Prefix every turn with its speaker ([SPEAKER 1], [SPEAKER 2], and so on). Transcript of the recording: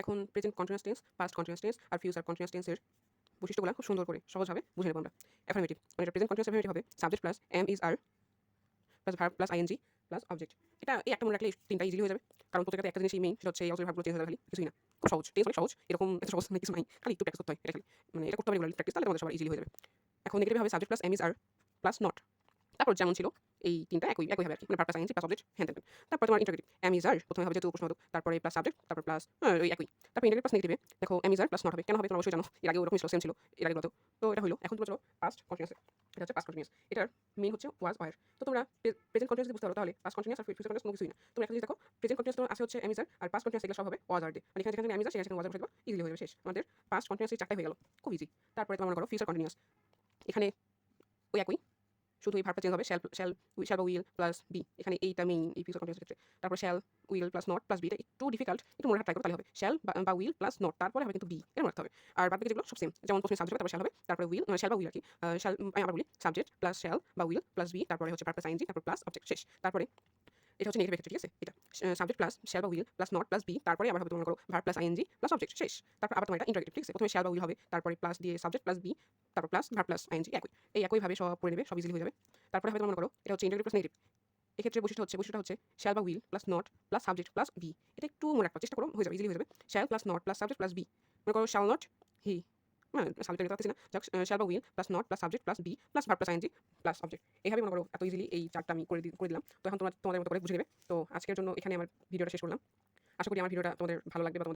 [SPEAKER 1] এখন present continuous tense past continuous tense আর future continuous টেন্সের বৈশিষ্ট্যগুলো খুব সুন্দর করে সহজভাবে বুঝে নেব আমরা। অ্যাফার্মেটিভ মানে এটা প্রেজেন্ট কন্টিনিউয়াস অ্যাফার্মেটিভ হবে subject plus am is are plus verb plus ING plus object এটা এই একটা মনে রাখলে তিনটা ইজিলি হয়ে যাবে, কারণ প্রত্যেকটা একটা জিনিসই মেইন সেটা হচ্ছে এই অবজেক্ট ভার্বগুলো চেঞ্জ হয়ে খালি কিছুই না। খুব সহজ টেন্স অনেক সহজ, এরকম এত সহজ মানে কিছু নাই, খালি একটু প্র্যাকটিস করতে হয়, এটা খালি। মানে এটা করতে হবে প্র্যাকটিস তাহলে তোমাদের সবার ইজিলি হয়ে যাবে। এখন নেগেটিভ হবে subject plus am is are plus not তারপর যেমন ছিল এই তিনটা একই একই হবে আর কি। মানে verb plus ING plus object and then তারপর তোমার ইন্টারগ্রেটিভ এম ইজ প্রথমে হবে যেহেতু প্রশ্নবোধক তারপরে প্লাস সাবজেক্ট তারপর প্লাস ওই একই। তারপর ইন্টারগ্রেটিভ প্লাস নেগেটিভে দেখো ইজ প্লাস নট হবে। কেন হবে তোমরা অবশ্যই জানো। এর আগে ওরকম সেম ছিল, এর আগে তো তো এটা হলো, এখন তোমরা চলো পাস্ট কন্টিনিউয়াস এটা হচ্ছে পাস্ট কন্টিনিউয়াস এটার মেইন হচ্ছে ওয়াজ ওয়ার তো তোমরা প্রেজেন্ট কন্টিনিউয়াস বুঝতে পারো, তাহলে পাস্ট কন্টিনিউয়াস আর ফিউচার কন্টিনিউয়াস কোনো কিছুই না। তোমরা একটা দেখো প্রেজেন্ট কন্টিনিউয়াস তোমার আছে হচ্ছে ইজ আর পাস্ট কন্টিনিউয়াস এগুলো সব হবে ওয়াজ আর দিয়ে মানে এখানে আর সেখানে ওয়াজ বসে ইজিলি হয়ে যাবে, শেষ। আমাদের পাস্ট কন্টিনিউয়াস চারটাই হয়ে গেল। খুব ইজি তারপরে তোমার মনে করো ফিউচার কন্টিনিউয়াস এখানে ওই একই। শুধু এই ভার্বটা চেঞ্জ হবে শ্যাল শ্যাল শ্যাল বা উইল প্লাস বি এখানে এইটা মেইন এই ফিক্সড কন্টিনিউয়াস ক্ষেত্রে। তারপর shall will plus not plus beta একটু ডিফিকাল্ট একটু মনে ট্রাই করতে তাহলে হবে শ্যাল বা উইল প্লাস নট তারপরে হবে কিন্তু বি এর রাখতে হবে। আর বাকি যেগুলো, সব সেম যেমন প্রথমে সাবজেক্ট তারপর শ্যাল হবে, তারপরে উইল শ্যাল বা উইল আর কি। শ্যাল আমি আবার বলি সাবজেক্ট প্লাস শ্যাল বা উইল প্লাস বি তারপরে হচ্ছে পারপাস আইনজি তারপর প্লাস অবজেক্ট শেষ। তারপরে এটা হচ্ছে নেগেটিভ ঠিক আছে? এটা সাবজেক্ট প্লাস শ্যাল বা will plus not plus be তারপরে আবার হবে তোমার করো ভার প্লাস আইএনজি প্লাস অবজেক্ট শেষ। তারপর আবার তোমার এটা ঠিক আছে? প্রথমে শ্যাল বা উইল হবে, তারপরে প্লাস দিয়ে সাবজেক্ট প্লাস বি তারপর প্লাস ভার প্লাস আইএনজি একই। এই একইভাবে সব পড়ে নেবে, সব ইজিলি হয়ে যাবে। তারপরে হয়তো মনে করো, এটা হচ্ছে ইন্টারগ্রেটিভ প্লাস নেগেটিভ এক্ষেত্রে বৈশিষ্ট্য হচ্ছে বৈশিষ্ট্য হচ্ছে শ্যাল বা will plus not plus subject plus be এটা একটু মনে রাখবার চেষ্টা করো, হয়ে যাবে ইজিলি হয়ে যাবে। Shall plus not plus subject plus be মনে করো শ্যাল নট হি সাবজেক্ট পারতেছি না। যাক শ্যাল বা will plus not plus subject plus be plus verb plus ING plus object এইভাবে মনে করো এত ইজিলি এই চারটা আমি করে করে দিলাম। তো এখন তোমরা, তোমাদের মতো করে বুঝে নেবে। তো আজকের জন্য এখানে আমার ভিডিওটা শেষ করলাম। আশা করি আমার ভিডিওটা তোমাদের ভালো লাগবে বা